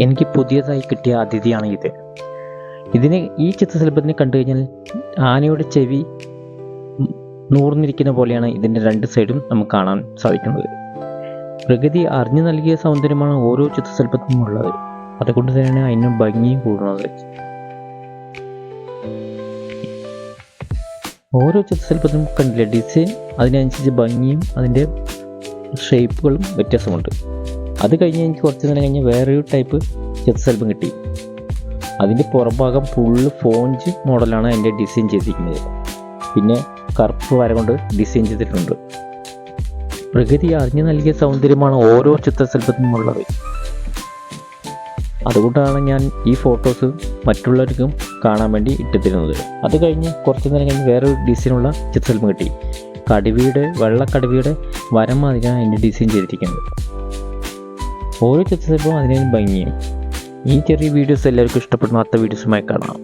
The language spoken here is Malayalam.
എനിക്ക് പുതിയതായി കിട്ടിയ അതിഥിയാണ് ഇത്. ഇതിനെ ഈ ചിത്രശലഭത്തിനെ കണ്ടു കഴിഞ്ഞാൽ ആനയുടെ ചെവി നൂർന്നിരിക്കുന്ന പോലെയാണ് ഇതിന്റെ രണ്ട് സൈഡും നമുക്ക് കാണാൻ സാധിക്കുന്നത്. പ്രകൃതി അറിഞ്ഞു നൽകിയ സൗന്ദര്യമാണ് ഓരോ ചിത്രശലഭത്തിനും ഉള്ളത്. അതുകൊണ്ട് തന്നെയാണ് അതിന് ഭംഗിയും കൂടുന്നത്. ഓരോ ചിത്രശലഭത്തിനും കണ്ടില്ല ഡിസൈൻ അതിനനുസരിച്ച് ഭംഗിയും അതിന്റെ ഷേപ്പുകളും വ്യത്യാസമുണ്ട്. അത് കഴിഞ്ഞ് എനിക്ക് കുറച്ച് നേരം കഴിഞ്ഞ് വേറൊരു ടൈപ്പ് ചിത്രശലഭം കിട്ടി. അതിന്റെ പുറംഭാഗം ഫുള്ള് ഫോഞ്ച് മോഡലാണ് അതിന്റെ ഡിസൈൻ ചെയ്തിരിക്കുന്നത്. പിന്നെ കറുപ്പ് വര കൊണ്ട് ഡിസൈൻ ചെയ്തിട്ടുണ്ട്. പ്രകൃതി അറിഞ്ഞു നൽകിയ സൗന്ദര്യമാണ് ഓരോ ചിത്രശലഭത്തിനും ഉള്ളത്. അതുകൊണ്ടാണ് ഞാൻ ഈ ഫോട്ടോസ് മറ്റുള്ളവർക്കും കാണാൻ വേണ്ടി ഇട്ടുതരുന്നത് അത് കഴിഞ്ഞ് കുറച്ച് നേരം കഴിഞ്ഞ് വേറൊരു ഡിസൈനുള്ള ചിത്രശലഭം കിട്ടി. കടുവയുടെ വെള്ളക്കടുവയുടെ വരം മാതിരിയാണ് അതിന്റെ ഡിസൈൻ ചെയ്തിരിക്കുന്നത്. ഓരോ ചിത്രശലഭവും അതിനും ഭംഗിയും ഈ ചെറിയ വീഡിയോസ് എല്ലാവർക്കും ഇഷ്ടപ്പെടുന്ന അടുത്ത വീഡിയോസുമായി കാണാം.